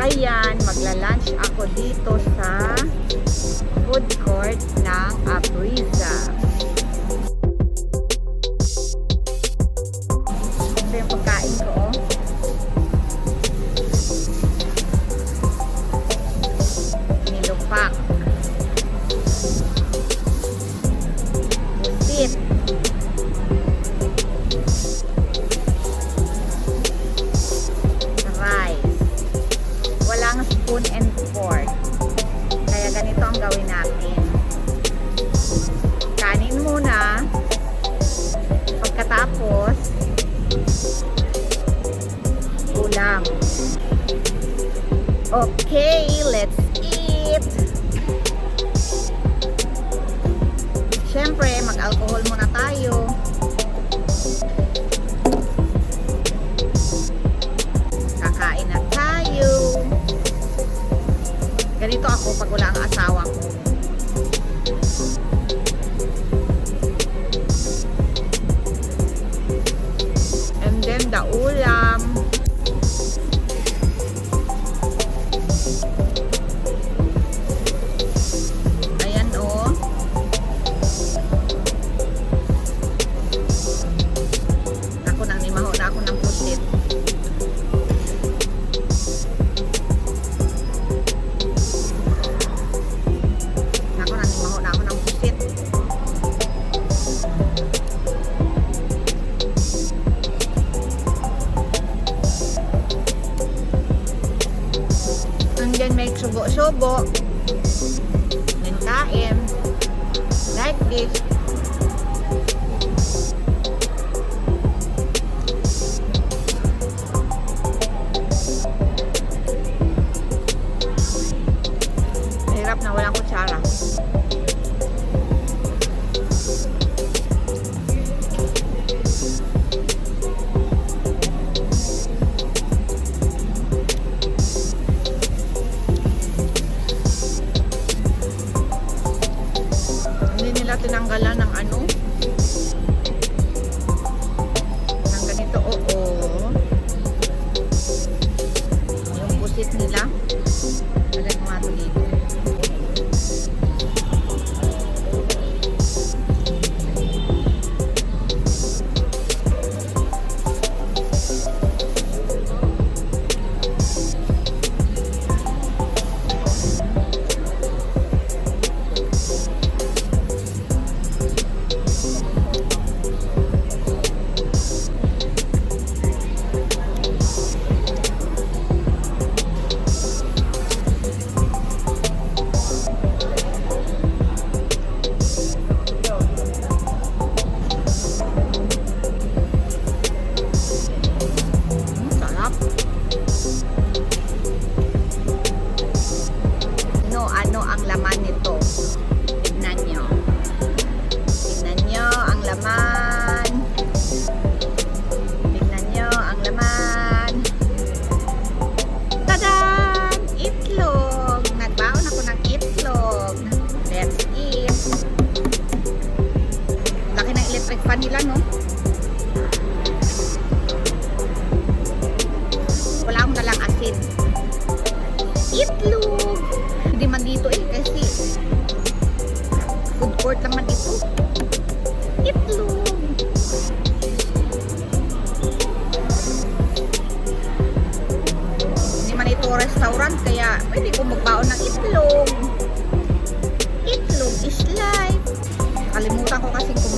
Ayan, magla-lunch ako dito sa food court ng Apriza. Spoon and fork. Kaya ganito ang gawin natin. Kanin muna. Pagkatapos, ulam. Okay, let's eat. Siyempre, mag-alcohol muna tayo. Ganito ako pag wala ang asawa ko. And then the ulam. Andyan may subo-subo. Then kain. Like this. Tinanggalan ng ano. Hindi man dito eh, kasi food court lang man ito. Itlog! Hindi man ito restaurant, kaya pwede ko magbaon ng itlog. Itlog is life. Kalimutan ko kasi kung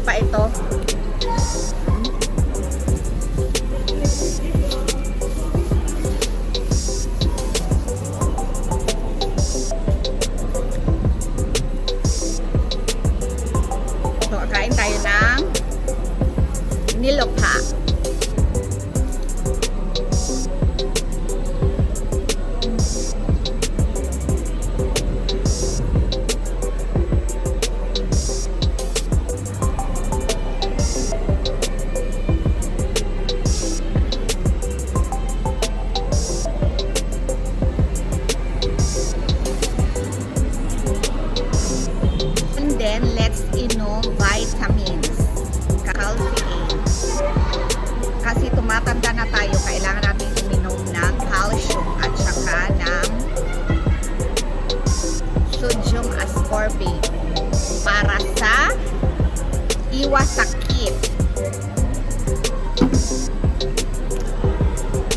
ko pa ito. ascorbic para sa iwas sakit.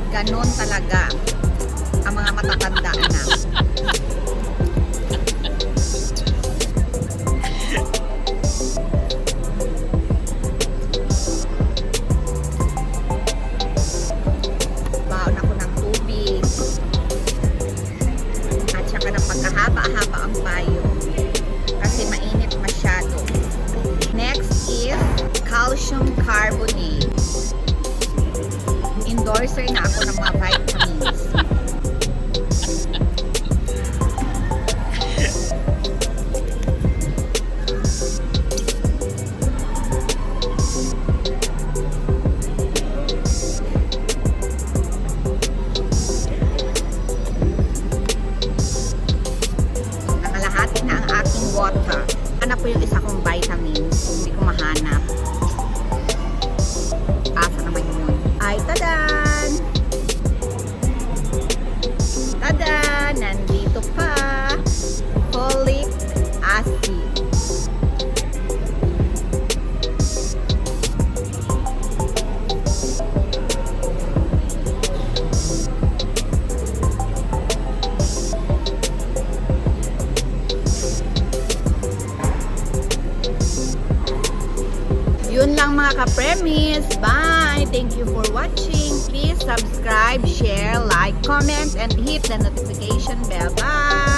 Ganon talaga ang mga matatanda na. haba-haba ang payo. Endorser na ako ng mga vitamins. Nangalahati na ang aking water. Hanap ko yung isa kong vitamins. Hindi ko mahanap. Mga ka-premise. Bye! Thank you for watching. Please subscribe, share, like, comment, and hit the notification bell. Bye!